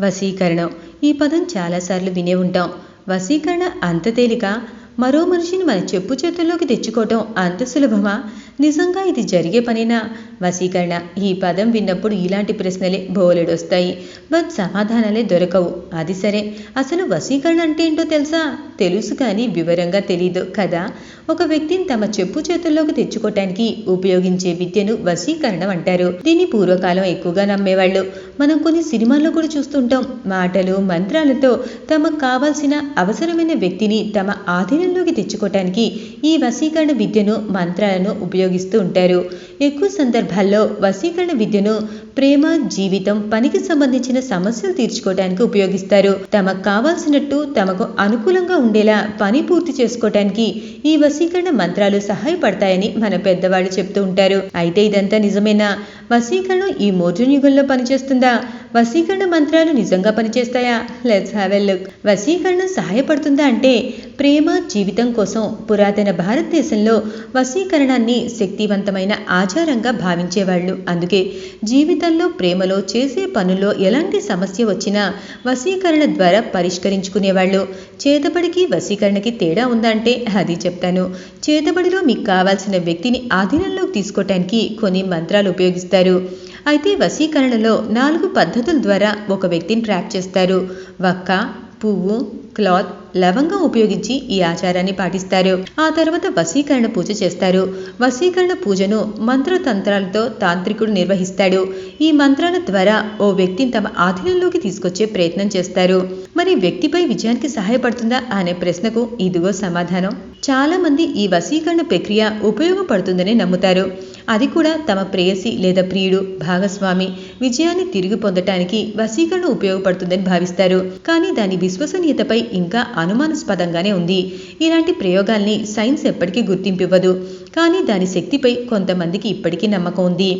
వశీకరణం. ఈ పదం చాలాసార్లు వినే ఉంటాం. వశీకరణ అంత తేలిక? మరో మనిషిని మన చెప్పు చేతుల్లోకి తెచ్చుకోవటం అంత సులభమా? నిజంగా ఇది జరిగే పనేనా? వశీకరణ ఈ పదం విన్నప్పుడు ఇలాంటి ప్రశ్నలే బోలెడొస్తాయి. బట్ సమాధానాలే దొరకవు. అది సరే. అసలు వశీకరణ అంటే ఏంటో తెలుసా? తెలుసు కానీ వివరంగా తెలీదు కదా? ఒక వ్యక్తిని తమ చెప్పు చేతుల్లోకి తెచ్చుకోవటానికి ఉపయోగించే విద్యను వశీకరణం అంటారు. దీన్ని పూర్వకాలం ఎక్కువగా నమ్మేవాళ్ళు. మనం కొన్ని సినిమాల్లో కూడా చూస్తుంటాం. మాటలు మంత్రాలతో తమకు కావాల్సిన అవసరమైన వ్యక్తిని తమ ఆధీనంలోకి తెచ్చుకోవటానికి ఈ వశీకరణ విద్యను మంత్రాలను ఉపయోగిస్తూ ఉంటారు. ఎక్కువ సందర్భాల్లో వశీకరణ విద్యను ప్రేమ జీవితం పనికి సంబంధించిన సమస్యలు తీర్చుకోవడానికి ఉపయోగిస్తారు. తమకు కావాల్సినట్టు తమకు అనుకూలంగా ఉండేలా పని పూర్తి చేసుకోవటానికి ఈ వశీకరణ మంత్రాలు సహాయపడతాయని మన పెద్దవాళ్ళు చెప్తూ ఉంటారు. అయితే ఇదంతా నిజమేనా? వశీకరణం ఈ మోడ్రన్ యుగంలో పనిచేస్తుందా? వశీకరణ మంత్రాలు నిజంగా పనిచేస్తాయా? లెట్స్ హ్యావ్ ఎ లుక్ వశీకరణం సహాయపడుతుందా అంటే ప్రేమ జీవితం కోసం పురాతన భారతదేశంలో వశీకరణాన్ని శక్తివంతమైన ఆచారంగా భావించేవాళ్ళు. అందుకే జీవితంలో ప్రేమలో చేసే పనుల్లో ఎలాంటి సమస్య వచ్చినా వశీకరణ ద్వారా పరిష్కరించుకునేవాళ్ళు. చేతబడికి వశీకరణకి తేడా ఉందంటే అది చెప్తాను. చేతబడిలో మీకు కావాల్సిన వ్యక్తిని ఆధీనంలోకి తీసుకోవటానికి కొన్ని మంత్రాలు ఉపయోగిస్తారు. అయితే వశీకరణలో నాలుగు పద్ధతుల ద్వారా ఒక వ్యక్తిని ట్రాప్ చేస్తారు. వక్క పువ్వు క్లాత్ లవంగం ఉపయోగించి ఈ ఆచారాన్ని పాటిస్తారు. ఆ తర్వాత వశీకరణ పూజ చేస్తారు. వశీకరణ పూజను మంత్రతంత్రాలతో తాంత్రికుడు నిర్వహిస్తాడు. ఈ మంత్రాల ద్వారా ఓ వ్యక్తిని తమ ఆధీనంలోకి తీసుకొచ్చే ప్రయత్నం చేస్తారు. మరి వ్యక్తిపై విజయానికి సహాయపడుతుందా అనే ప్రశ్నకు ఇదిగో సమాధానం. చాలా మంది ఈ వశీకరణ ప్రక్రియ ఉపయోగపడుతుందని నమ్ముతారు. అది కూడా తమ ప్రేయసి లేదా ప్రియుడు భాగస్వామి విజయాన్ని తిరిగి పొందటానికి వశీకరణ ఉపయోగపడుతుందని భావిస్తారు. కానీ దాని విశ్వసనీయతపై ఇంకా అనుమానాస్పదంగానే ఉంది. ఇలాంటి ప్రయోగాల్ని సైన్స్ ఎప్పటికీ గుర్తింపివ్వదు. కానీ దాని శక్తిపై కొంతమందికి ఇప్పటికీ నమ్మకం ఉంది.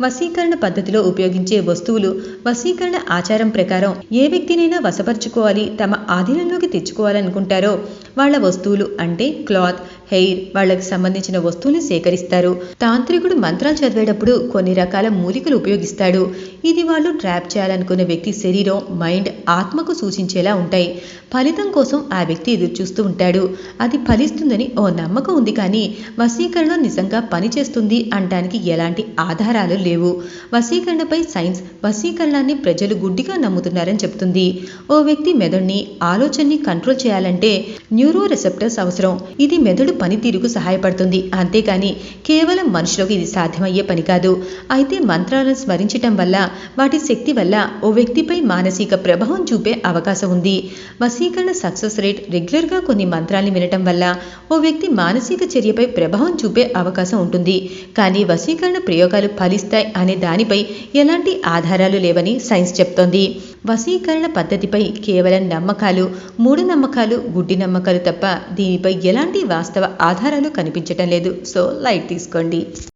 వశీకరణ పద్ధతిలో ఉపయోగించే వస్తువులు వశీకరణ ఆచారం ప్రకారం ఏ వ్యక్తినైనా వశపరుచుకోవాలి తమ ఆధీనంలోకి తెచ్చుకోవాలనుకుంటారో వాళ్ళ వస్తువులు అంటే క్లాత్ హెయిర్ వాళ్ళకి సంబంధించిన వస్తువులు సేకరిస్తారు. తాంత్రికుడు మంత్రాలు చదివేటప్పుడు కొన్ని రకాల మూలికలు ఉపయోగిస్తాడు. ఇది వాళ్ళు ట్రాప్ చేయాలనుకున్న వ్యక్తి శరీరం మైండ్ ఆత్మకు సూచించేలా ఉంటాయి. ఫలితం కోసం ఆ వ్యక్తి ఎదురు చూస్తూ ఉంటాడు. అది ఫలిస్తుందని ఓ నమ్మకం ఉంది కానీ వశీకరణ నిజంగా పనిచేస్తుంది అనడానికి ఎలాంటి ఆధారాలు లేవు. వశీకరణపై సైన్స్ వశీకరణాన్ని ప్రజలు గుడ్డిగా నమ్ముతున్నారని చెప్తుంది ఓ వ్యక్తి మెదడుని ఆలోచనని కంట్రోల్ చేయాలంటే న్యూరో రిసెప్టర్స్ అవసరం. ఇది మెదడు పనితీరుకు సహాయపడుతుంది. అంతేకాని కేవలం మనుషులకు ఇది సాధ్యమయ్యే పని కాదు. అయితే మంత్రాలను స్మరించటం వల్ల వాటి శక్తి వల్ల ఓ వ్యక్తిపై మానసిక ప్రభావం చూపే అవకాశం ఉంది. వశీకరణ సక్సెస్ రేట్ రెగ్యులర్గా కొన్ని మంత్రాల్ని వినటం వల్ల ఓ వ్యక్తి మానసిక చర్యపై ప్రభావం చూపే అవకాశం ఉంటుంది. కానీ వశీకరణ ప్రయోగాలు ఫలిస్తాయి అనే దానిపై ఎలాంటి ఆధారాలు లేవని సైన్స్ చెప్తోంది. వశీకరణ పద్ధతిపై కేవలం నమ్మకాలు మూఢనమ్మకాలు గుడ్డి నమ్మకాలు తప్ప దీనిపై ఎలాంటి వాస్తవ ఆధారాలు కనిపించటం లేదు. సో లైట్ తీసుకోండి.